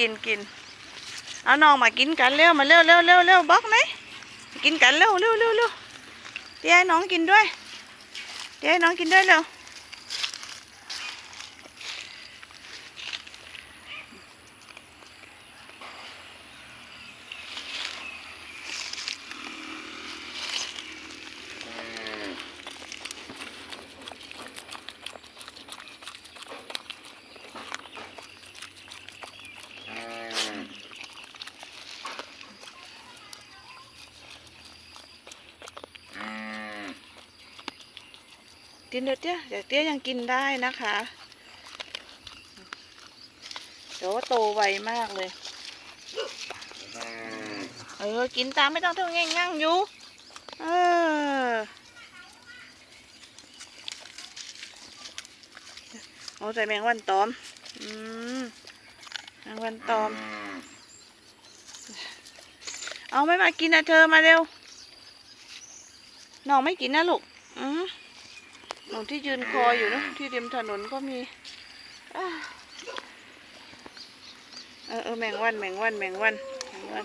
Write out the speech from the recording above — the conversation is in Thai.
กินกินเอาน้องมากินกันเร็วมาเร็วเร็วเร็วเร็วบล็อกไหมกินกันเร็วเร็วเร็วเร็วเดี๋ยวให้น้องกินด้วยเดี๋ยวให้น้องกินด้วยเร็ว กินเดี๋ยวเตี้ยเดี๋ยวเตี้ยยังกินได้นะคะเดี๋ยวว่าโตไวมากเลย เออ กินตามไม่ต้องเท่าง่งั่งอยู่ เออเอาใส่แมงวันตอม อืมแมงวันตอม เอาไม่มากินนะเธอมาเร็วน้องไม่กินนะลูก อืม น้องที่ยืนคอยอยู่นะที่ริมถนนก็มีเออเออแมงวันแมงวันแมงวันแมงวัน